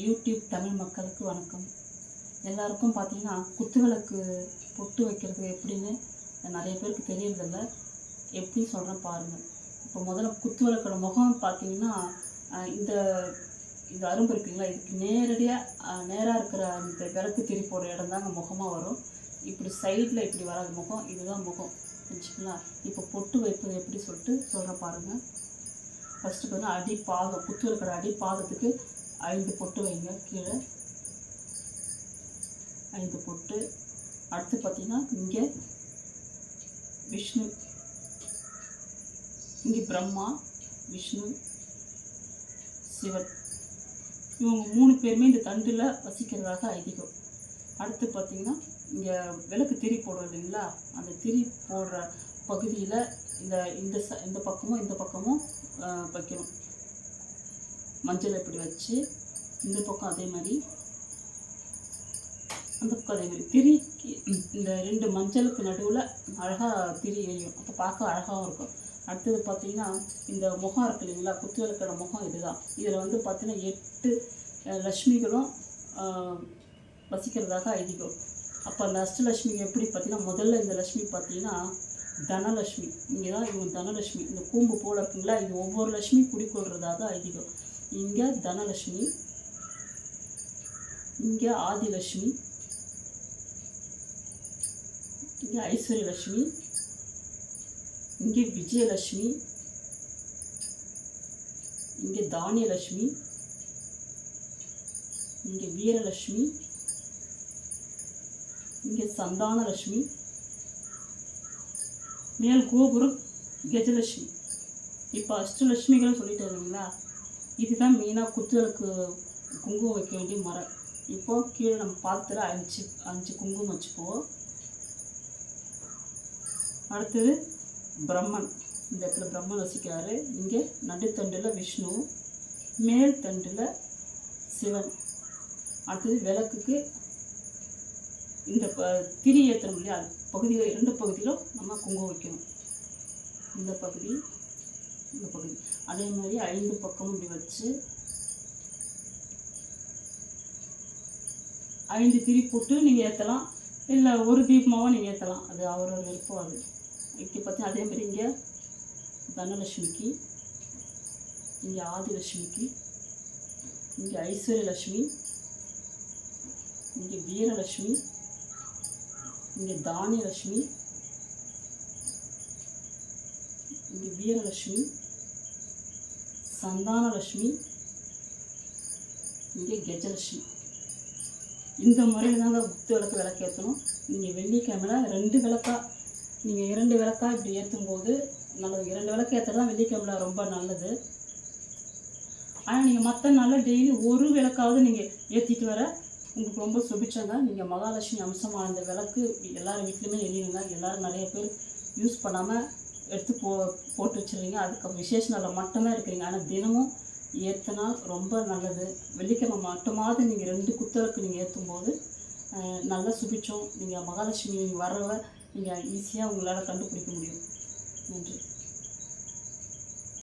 YouTube Tamil மக்களுக்கு வணக்கம். எல்லாருக்கும் பார்த்தீங்கன்னா குத்துவிளக்கு பொட்டு வைக்கிறது எப்படின்னு நிறைய பேருக்கு தெரியறதில்ல. எப்படி சொல்கிறேன் பாருங்கள் இப்போ முதல்ல குத்துவிளக்கோட முகம் பார்த்தீங்கன்னா இந்த இது அரும்பு இருக்குங்களா? இதுக்கு நேரடியாக நேராக இருக்கிற அந்த விளக்கு திரி போடுற இடம் தாங்க முகமாக வரும். இப்படி சைடில் இப்படி வராது முகம். இதுதான் முகம். வச்சுங்களா இப்போ பொட்டு வைப்பது எப்படி சொல்லிட்டு சொல்கிறேன் பாருங்கள் ஃபஸ்ட்டு வந்து அடி பாகம் குத்து இருக்கிற அடி பாகத்துக்கு ஐந்து பொட்டு வைங்க கீழே. ஐந்து பொட்டு. அடுத்து பார்த்தீங்கன்னா இங்கே விஷ்ணு இங்கே பிரம்மா விஷ்ணு சிவன். இவங்க மூணு பேருமே இந்த தண்டில் வசிக்கிறதாக ஐதீகம். அடுத்து பார்த்தீங்கன்னா இங்கே விளக்கு திரி போடுவோம் இல்லைங்களா? அந்த திரி போடுற பகுதியில் இந்த இந்த ச இந்த பக்கமும் இந்த பக்கமும் வைக்கணும். மஞ்சள் இப்படி வச்சு இந்த பக்கம் அதே மாதிரி அந்த பக்கம் அதே மாதிரி திரிக்கு இந்த ரெண்டு மஞ்சளுக்கு நடுவில் அழகாக திரி எரியும். அப்போ பார்க்க அழகாகவும் இருக்கும். அடுத்தது பார்த்தீங்கன்னா இந்த முகம் இருக்கு இல்லைங்களா? குத்து விளக்கோட முகம் இதுதான். இதில் வந்து பார்த்தீங்கன்னா எட்டு லக்ஷ்மிகளும் வசிக்கிறதாக ஐதீகம். அப்போ அந்த அஷ்டலட்சுமி எப்படி பார்த்தீங்கன்னா முதல்ல இந்த லட்சுமி பார்த்தீங்கன்னா தனலட்சுமி. இங்கே தான் இவங்க தனலட்சுமி. இந்த கூம்பு போல இருக்குங்களா? இது ஒவ்வொரு லட்சுமி குடிக்கொள்றதாக ஐதீகம். இங்கே தனலட்சுமி இங்கே ஆதிலட்சுமி இங்கே ஐஸ்வர்யலட்சுமி இங்கே விஜயலட்சுமி இங்கே தானியலட்சுமி இங்கே வீரலட்சுமி இங்கே சந்தானலட்சுமி மேல் கோபுரம் கஜலட்சுமி. இப்போ அஷ்டலட்சுமிகள் சொல்லிட்டு வந்தீங்களா இதுதான் மெயினாக குத்துகளுக்கு குங்குமம் வைக்க வேண்டிய மரம். இப்போ கீழே நம்ம பாத்திர அஞ்சு அஞ்சு குங்குமம் வச்சுக்குவோம். அடுத்தது பிரம்மன். இந்த இடத்துல பிரம்மன் வசிக்கிறாரு. இங்கே நடுத்தண்டில் விஷ்ணு மேல் தண்டில் சிவன். அடுத்தது விளக்குக்கு இந்த ப- திரி ஏற்றணும் இல்லையா? பகுதிகள் பகுதியில் இரண்டு பகுதியிலும் நம்ம குங்குமம் வைக்கணும். இந்த பகுதி இந்த பகுதி. அதே மாதிரி ஐந்து பக்கமும் இப்படி வச்சு ஐந்து திரி போட்டு நீங்கள் ஏற்றலாம் இல்லை ஒரு தீபமாகவும் நீங்கள் ஏற்றலாம் அது அவரோட விருப்பம் அது. இங்கே பார்த்தீங்கன்னா அதே மாதிரி இங்கே தனலட்சுமிக்கு இங்கே ஆதிலட்சுமிக்கு இங்கே ஐஸ்வர்யலட்சுமி இங்கே வீரலட்சுமி இங்கே தானியலட்சுமி இங்கே வீரலட்சுமி சந்தானலட்சுமி இங்கே கஜலட்சுமி. இந்த முறையில் தாங்க குத்து விளக்கு விளக்கு ஏற்றணும் நீங்கள் வெள்ளிக்கிழமையில் ரெண்டு விளக்கா நீங்கள் இரண்டு விளக்கா இப்படி ஏற்றும் போது நல்லது. இரண்டு விளக்கு ஏற்றுறது தான் வெள்ளிக்கிழமையில ரொம்ப நல்லது. ஆனால் நீங்கள் மற்ற நாளில் டெய்லி ஒரு விளக்காவது நீங்கள் ஏற்றிட்டு வர உங்களுக்கு ரொம்ப சுபிச்சங்க நீங்கள் மகாலட்சுமி அம்சமான இந்த விளக்கு எல்லார் வீட்லையுமே எரியுங்க எல்லோரும் நிறைய பேர் யூஸ் பண்ணாமல் எடுத்து போ போட்டு வச்சுருவீங்க அதுக்கு விசேஷ நாளில் மட்டுமே இருக்கிறீங்க ஆனால் தினமும் ஏற்றினா ரொம்ப நல்லது. வெள்ளிக்கிழமை மட்டுமாவது நீங்கள் ரெண்டு குத்தலுக்கு நீங்கள் ஏற்றும் போது அஹ், நல்ல நீங்கள் மகாலட்சுமி வரவ நீங்கள் ஈஸியாக உங்களால் கண்டுபிடிக்க முடியும். நன்றி.